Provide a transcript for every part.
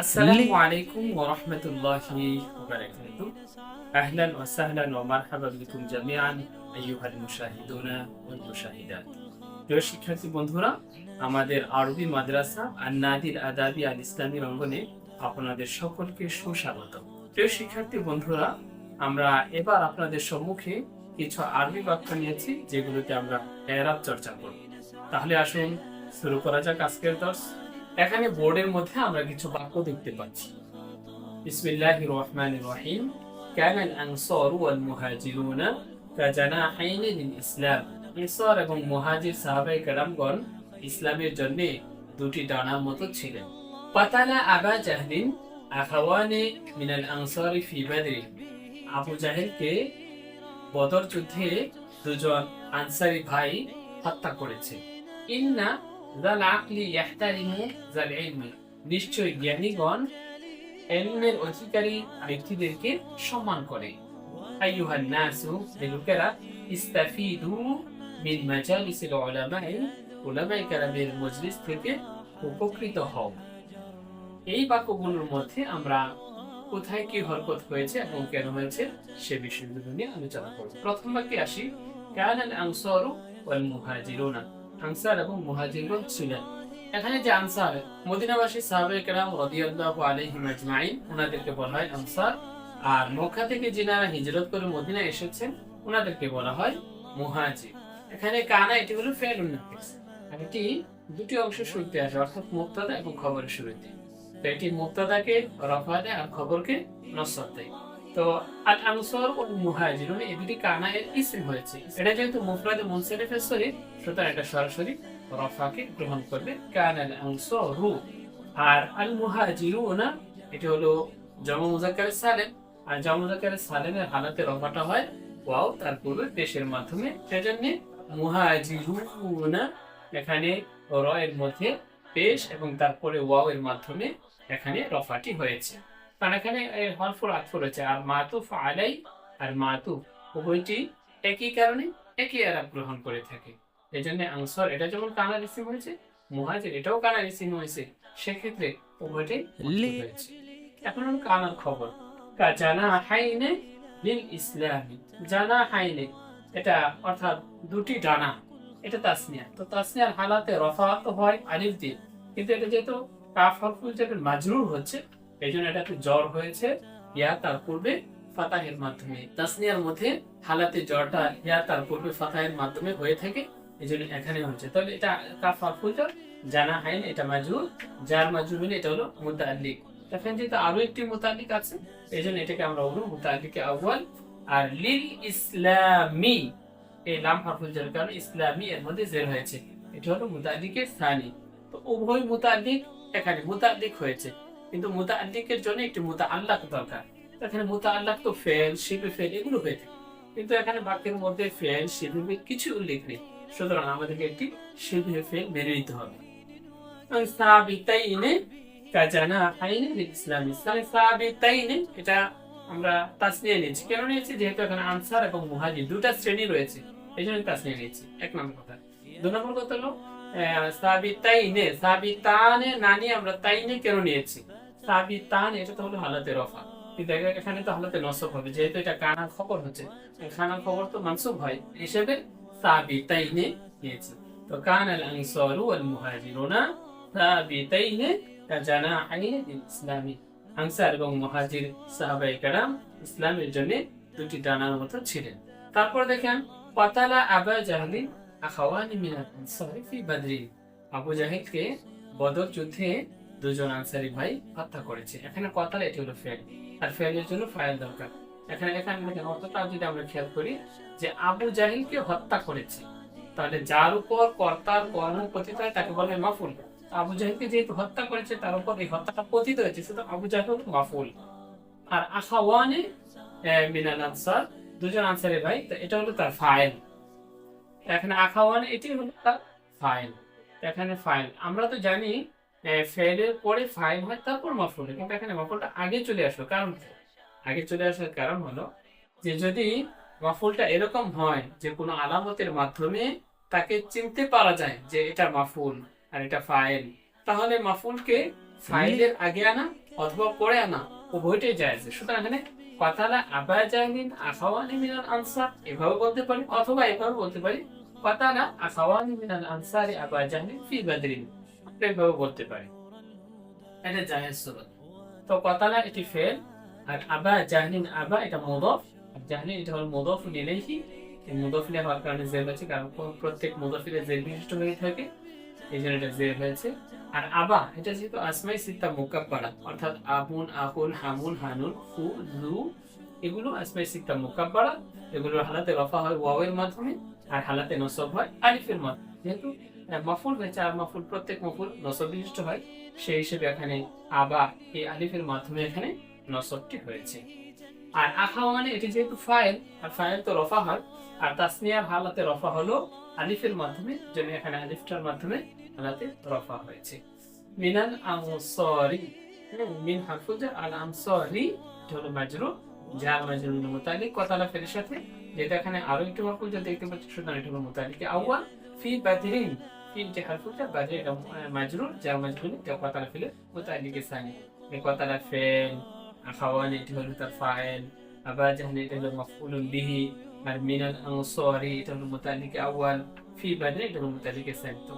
আসসালামু আলাইকুম ওয়া রাহমাতুল্লাহি ওয়া বারাকাতুহু। আহলান ওয়া সাহলান ওয়া বিকুম জামিআন আইয়ুহাল মুশাহিদুনা ওয়াল মুশাহিদাত। প্রিয় শিক্ষার্থী বন্ধুরা আমাদের আরবি মাদ্রাসা নাদির আদাবি আল ইসলামী অঙ্গনে আপনাদের সকলকে সুস্বাগত। প্রিয় শিক্ষার্থী বন্ধুরা আমরা এবার আপনাদের সম্মুখে কিছু আরবি বাক্য নিয়েছি যেগুলোতে আমরা এরাব চর্চা করব। তাহলে আসুন শুরু করা যাক আজকের দর্শ। এখানে বোর্ডের মধ্যে আমরা কিছু বাক্য দেখতে পাচ্ছি বিসমিল্লাহির রহমানির রহিম كان الأنصار والمهاجرون كجناحين للإسلام আনসার এবং মুহাজির সাহাবাই কেরামগণ ইসলামের জন্য দুটি ডানার মতো ছিলেন পাতালা আবা জাহলিন আখাওয়ানে মিনাল আনসারি ফি বাদরি আবু জাহেলকে বদর যুদ্ধে দুজন আনসারি ভাই হত্যা করেছে ইন্না আকলি জাল ইলমি নিশ্চয় জ্ঞানীগণ এলমের অধিকারী ব্যক্তিদেরকে সম্মান করে। আইয়ুহান নাসু লোকেরা ইস্তাফিদু মিন মাজালিসিল উলামাই কেরামের মজলিস থেকে উপকৃত হও। এই বাক্যগুলোর মধ্যে আমরা কোথায় কি হরকত হয়েছে এবং কেন হয়েছে সে বিষয়গুলো নিয়ে আলোচনা করব। প্রথম বাক্যে আসি। কান আল আনসারু ওয়াল মুহাজিরুনা। আনসার এবং মুহাজিরগণ ছিলেন। এখানে যে আনসার, মদিনাবাসী সাহাবায়ে কেরাম রাদিয়াল্লাহু আলাইহিম আজমাইন ওনাদেরকে বলা হয় আনসার। আর মক্কা থেকে যিনারা হিজরত করে মদিনা এসেছেন ওনাদেরকে বলা হয় মুহাজির। এখানে কানা, এটি হলো ফেল নাফিস। আর এটি দুটি অংশ শুরুতে আসে, অর্থাৎ মুক্তাদা এবং খবরের শুরুতে। এটি মুক্তাদাকে রফা দেয় আর খবরকে নসর দেয়। তো আল আনসার ও মুহাজিরুন এই দুটি কানা এর হয়েছে। এটা যেহেতু মুফরাদে মুনসারিফের শরীর সুতরাং এটা সরাসরি রফাকে গ্রহণ করবে। কান আল আনসারু। আর আল মুহাজিরুনা, এটি হলো জমা মুজাক্কার সালেম। আর জমা মুজাক্কার সালেমের হালাতে রফাটা হয় ওয়াও, তার পূর্বে পেশের মাধ্যমে। সেজন্য মুহাজিরুনা এখানে র এর মধ্যে পেশ এবং তারপরে ওয়াও এর মাধ্যমে এখানে রফাটি হয়েছে। কারণ এখানে হরফুল আতফ রয়েছে। আর মাতুফ আলাই আর মাতুফ উভয়টি একই কারণে একই আরাব গ্রহণ করে থাকে। এই জন্য আনসার এটা যেমন কানা রিসিভ হয়েছে মুহাজির এটাও কানা হয়েছে সেক্ষেত্রে উভয়টাই হয়েছে। এখন হলো কানার খবর। জানা হাইনে লিল ইসলামি। জানা হাইনে এটা অর্থাৎ দুটি ডানা এটা তাসনিয়া। তো তাসনিয়ার হালাতে রফা হয় আলিফ দিয়ে। কিন্তু এটা যেহেতু কাফ হরফুল যেটা মাজরুর হচ্ছে এই জন্য এটাতে জ্বর হয়েছে ইয়া তার পূর্বে ফাতাহের মাধ্যমে। তাসনিয়ার মধ্যে হালাতে জ্বরটা ইয়া তার পূর্বে ফাতাহের মাধ্যমে হয়ে থাকে, এই জন্য এখানে হচ্ছে এটা জানা এটা মাজরুর যার মাজরুর হলে এটা হলো এখানে যেহেতু আরও একটি আছে, এই জন্য এটাকে আমরা বলব মুতাল্লিকে আউয়াল। আর লিল ইসলামি, এই লাম হরফুল কারণে ইসলামি এর মধ্যে জের হয়েছে। এটা হলো মুতাল্লিকের স্থানী তো উভয় মুতাল্লিক এখানে মুতাল্লিক হয়েছে। কিন্তু মুতাল্লিকের জন্য একটি মুতাআল্লাক দরকার। এখানে মুতাআল্লাক তো ফেল, শিবে ফেল, এগুলো হয়ে থাকে। কিন্তু এখানে বাক্যের মধ্যে ফেল, শিবে কিছু উল্লেখ নেই। সুতরাং আমাদেরকে একটি শিবে ফেল মেনে নিতে হবে। সাবিতাইনে কাজানা হাইনে ইসলামী। ইসলামী সাবিতাইনে এটা আমরা তাসনিয়া নিয়েছি। কেন নিয়েছি? যেহেতু এখানে আনসার এবং মুহাজির দুটা শ্রেণি রয়েছে। এই জন্য তাসনিয়া নিয়েছি। এক নম্বর কথা। দু নম্বর কথা হলো সাবিতাইনে, সাবিতানে নানি আমরা তাইনে কেন নিয়েছি? এটা হালাতে রফা। কিন্তু এখানে তো হালাতে নসব হবে। যেহেতু এটা কানার খবর হচ্ছে খানার খবর তো মানসুব হয় হিসেবে নিয়েছি। তো কান আল আনসারু মুহাজিরুনা আনসার এবং ইসলামের জন্য দুটি ডানার মতো ছিলেন। তারপর দেখেন পাতালা আবা জাহলিন আখাওয়ানি মিনাল আনসারি বাদরি। আবু জাহিদকে বদর যুদ্ধে দুজন আনসারি ভাই হত্যা করেছে। এখানে কতাল এটি হলো ফেল আর ফেলের জন্য ফাইল দরকার। এখানে এখানে অর্থটা যদি আমরা খেয়াল করি যে আবু জাহিলকে হত্যা করেছে, তাহলে যার উপর কর্তার কর্ম পতিত হয় তাকে বলে মাফুল। আবু জাহিলকে যেহেতু হত্যা করেছে, তার উপর এই হত্যাটা পতিত হয়েছে, শুধু আবু জাহিল মাফুল। আর আখাওয়ানে মিনাল আনসার, দুজন আনসারি ভাই, তো এটা হলো তার ফাইল এখানে আখাওয়ান, এটি হলো তার ফাইল এখানে ফাইল আমরা তো জানি ফেলের পরে হয়, তারপর কিন্তু এখানে আগে চলে আসলো। কারণ আগে চলে আসার কারণ হলো যে যদি মাফুলটা এরকম হয় যে কোনো আলামতের মাধ্যমে তাকে চিনতে পারা যায় যে এটা মাফুল আর এটা ফাইল তাহলে মাফুলকে ফাইলের আগে আনা অথবা পরে আনা উভয়টাই জায়েজ সুতরাং এখানে কথালা আবা জাহিন আখাওয়ানি মিনাল আনসার এভাবে বলতে পারি, অথবা এভাবে বলতে পারি কথালা আখাওয়ানি মিনাল আনসারি আবা জাহিন ফি বাদরিন এভাবে বলতে পারি। এটা জায়েজ সুরত তো কথালা এটি ফেল। আর আবা জাহিন আবা, এটা মুদফ। আর জাহিন এটা হলো মুদফ ইলাইহি। এই মুদফ ইলাইহি হওয়ার কারণে জের হয়েছে, কারণ প্রত্যেক মুদফিলে জের বিশিষ্ট হয়ে থাকে। এই জন্য এটা জের হয়েছে। আর আবা, এটা যেহেতু আসমাই সিত্তা মুকাব্বারা অর্থাৎ আহুন আহুন হামুন হানুন ফু জু এগুলো আসমাই সিত্তা মুকাব্বারা এগুলোর হালাতে রফা হয় ওয়াওয়ের মাধ্যমে, আর হালাতে নসব হয় আলিফের মাধ্যমে। যেহেতু মাফুল হয়েছে আর মাফুল প্রত্যেক মাফুল নসব বিশিষ্ট হয়। সেই হিসেবে এখানে আবা এই আলিফের মাধ্যমে এখানে নসবটি হয়েছে। আর আখা মানে এটি যেহেতু ফাইল আর ফাইল তো রফা হয় আর তাসনিয়ার হালাতে রফা হলো আলিফের মাধ্যমে জন্য এখানে আলিফটার মাধ্যমে হালাতে রফা হয়েছে। মিনাল আনসারি হুম, মিন হারফুল জার আল আনসারি এটা হলো মাজরু যার মাজরুর মুতালিক। কথালা ফেলের সাথে যেটা এখানে আরও একটু মাফুল জার দেখতে পাচ্ছি সুতরাং এটা হলো মুতালিক আউয়াল। ফি বাদরিন মাজরুর এটা কথালা ফেলে মুতালিক তার ফাইল মুতালিক মুতালিক তো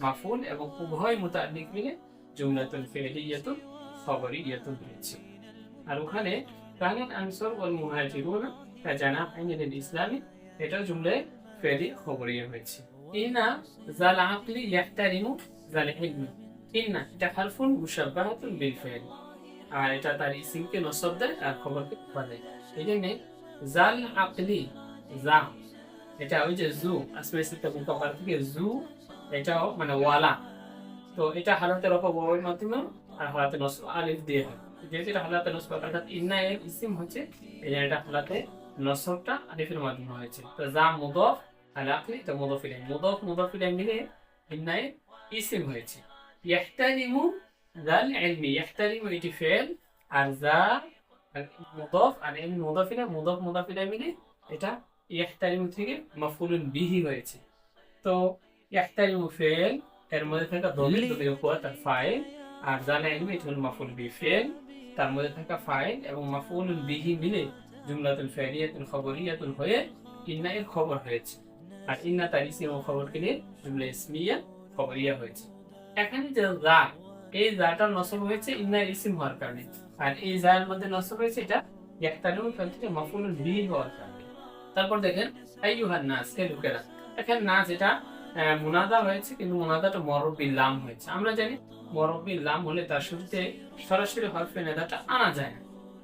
মাফুল এবং উভয় মুতাল্লিক মিলে জুমলাতুল ফি'লিয়াতুন খবরিয়াতুন হয়েছে আর ওখানে কানান আনসার ওয়াল মুহাজিরুন কাজানাহিন লিল ইসলামি এটা জুমলায় ফি'লি খবরিয়া হয়েছে। এটা বিল আর এটা তার ইসিমকে নসব দেয় আর খবরকে বাদে এই জন্য জাল আকলি জা এটা ওই যে জু মুকাবার থেকে জু, এটাও মানে ওয়ালা। তো এটা হালাতে রফা মাধ্যমে আর হালাতে নসব, আলিফ দিয়ে হয়। যেহেতু এটা হালাতে নসব, অর্থাৎ ইন্না এর ইসিম হচ্ছে, এই জন্য এটা হালাতে নসবটা আলিফের মাধ্যমে হয়েছে। তো যা মুদফ আর আকলি এটা মুদফ ইলাই মুদফ মুদফ ইলাই মিলে ইন্না ইসিম হয়েছে। ইয়াহতারিমু জাল ইলমি ইয়াহতারিমু এটি ফেল আর যা মুদফ আর এমনি মুদফ ইলাই মুদফ মুদফ মিলে এটা ইয়াহতারিমু থেকে মাফুলুন বিহি হয়েছে। তো ইয়াহতারিমু ফেল এর মধ্যে থাকা দমির দমির উপর তার ফাইল আর জানা ইলমি এটা হলো মাফুল বি ফেল। তার মধ্যে থাকা ফাইল এবং মাফুল বিহি মিলে জুমলাতুল ফেলিয়াতুল খবরিয়াতুল হয়ে ইন্না এর খবর হয়েছে। আর ইন্না জুমলা ইসমিয়া হয়েছে। এখানে যে যা, এই যাটার নসব হয়েছে ইন্নার ইসিম হওয়ার কারণে। আর এই মধ্যে নসব হয়েছে এটা ফেল থেকে মাফুল হওয়ার কারণে। তারপর দেখেন নাস লোকেরা এখানে নাস এটা মুনাদা হয়েছে কিন্তু মুনাদাটা মরব্বি লাম হয়েছে। আমরা জানি মরব্বি লাম হলে তার শুরুতে সরাসরি হরফে নেদাটা আনা যায় না।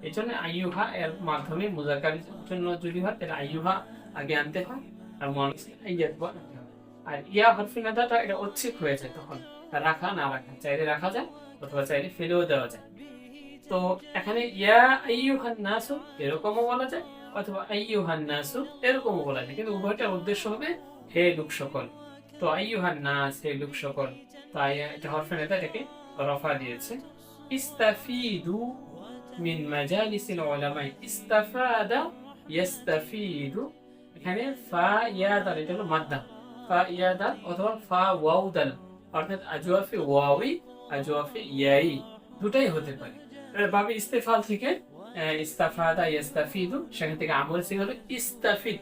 এই জন্য আইয়ুহা এর মাধ্যমে মুজাকারির জন্য যদি হয়, তাহলে আইয়ুহা আগে আনতে হয়। আর। আর ইয়া এটা ঐচ্ছিক হয়ে যায় তখন। রাখা না রাখা, চাইলে রাখা যায় অথবা চাইলে ফেলেও দেওয়া যায়। তো এখানে ইয়া আইয়ুহান নাসু এরকমও বলা যায় অথবা আইয়ুহান নাসু এরকমও বলা যায়। কিন্তু উভয়টার উদ্দেশ্য হবে হে লোক সকল। তো আইয়ুহান নাস, হে লোক সকল। তাই এটা হরফে নেতা এটাকে রফা দিয়েছে। ইস্তাফিদু মিন মাজালিসিল উলামা ইস্তাফাদা ইয়াস্তাফিদু এখানে ফা, ইয়া, দাল, এটা হলো মাদ্দা। ফা, ইয়া, দাল অথবা ফা, ওয়াও, দাল। অর্থাৎ আজওয়াফে ওয়াওই, আজওয়াফে ইয়াই। দুটাই হতে পারে। বাবে ইস্তেফাল থেকে ইস্তাফাদা, ইয়াস্তাফিদু, সেখান থেকে আমল সে হলো ইস্তাফিদ।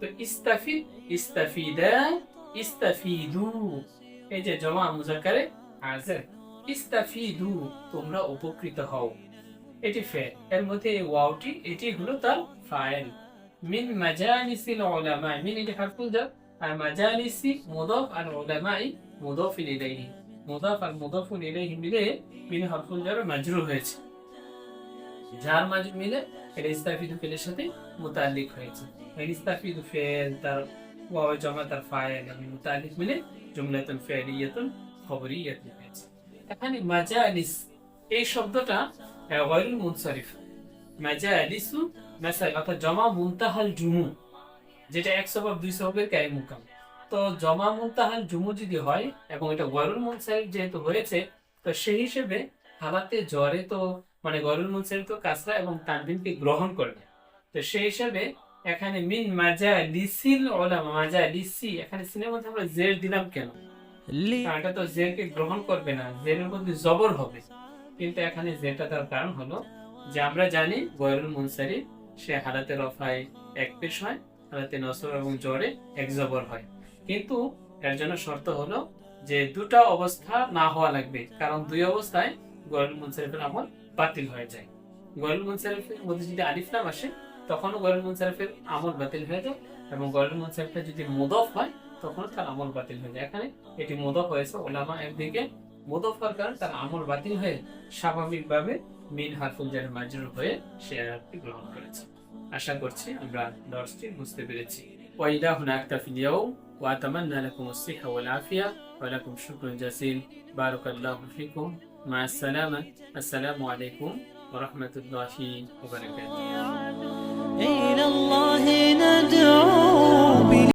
তো ইস্তাফিদ, ইস্তাফিদা, ইস্তাফিদু। এই যে জমা মুজাক্কারে, হাজির। ইস্তাফিদু, তোমরা উপকৃত হও। এটি ফেল। এর মধ্যে এই ওয়াওটি, এটি হলো তার ফাইল। মিন মাজালিসিল উলামা মিন এটি হারফুল জার আর মাজালিসি মুদাফ আর উলামাই মুদাফ ইলাইহি মুদাফ আর মুদাফ ইলাইহি মিলে মিন হারফুল জার মাজরুর হয়েছে যার মাঝে মিলে এটা ইস্তাফিদু ফেলের সাথে মুতাল্লিক হয়েছে ইস্তাফিদু ফেল তার ওয়াও জমা তার ফাইল এবং মুতাল্লিক মিলে জুমলাতুল ফেলিয়াতুল খবরিয়াতুল হয়েছে এখানে মাজালিস এই শব্দটা গয়রুল মুনসারিফ। মাজালিসু অর্থাৎ জমা মুনতাহাল জুমু যেটা এক সবাব দুই সবাবের কায়ে মুকাম। তো জমা মুনতাহাল জুমু যদি হয় এবং এটা মুনসারিফ যেহেতু হয়েছে তো সেই হিসেবে হালাতে জ্বরে তো মানে গরুল তো কাসরা এবং তানবিনকে গ্রহণ করবে তো সেই হিসাবে এখানে মিন মাজা লিসিল ওলামা মাজা লিসি এখানে সিনেমার মধ্যে আমরা জের দিলাম কেন? এটা তো জেরকে গ্রহণ করবে না জেরের মধ্যে জবর হবে। কিন্তু এখানে যেটা তার কারণ হলো যে আমরা জানি গয়রুল মুনসারি, সে হালাতে রফায় এক পেশ হয়, হালাতে নসর এবং জোরে এক জবর হয়। কিন্তু এর জন্য শর্ত হলো যে দুটা অবস্থা না হওয়া লাগবে, কারণ দুই অবস্থায় গয়রুল মুনসারিফের আমল বাতিল হয়ে যায়। গয়রুল মুনসারিফের মধ্যে যদি আলিফ নাম আসে, তখনও গয়রুল মুনসারিফের আমল বাতিল হয়ে যায় এবং গয়রুল মুনসারিফের যদি মুদফ হয় তখন তার আমল বাতিল হয়ে যায়। এখানে এটি মোদক হয়েছে, ওলামা একদিকে মোদক হওয়ার কারণে তার আমল বাতিল হয়ে স্বাভাবিকভাবে মিন হারফুল জার মাজরুর হয়ে সে আয়াতটি গ্রহণ করেছে আশা করছি আমরা দর্শটি বুঝতে পেরেছি ওয়াইদা হুনাক তাফিলিয়াও وأتمنى لكم الصحة والعافية ولكم شكر جزيل بارك الله فيكم مع السلامة السلام عليكم ورحمة الله وبركاته إلى الله ندعو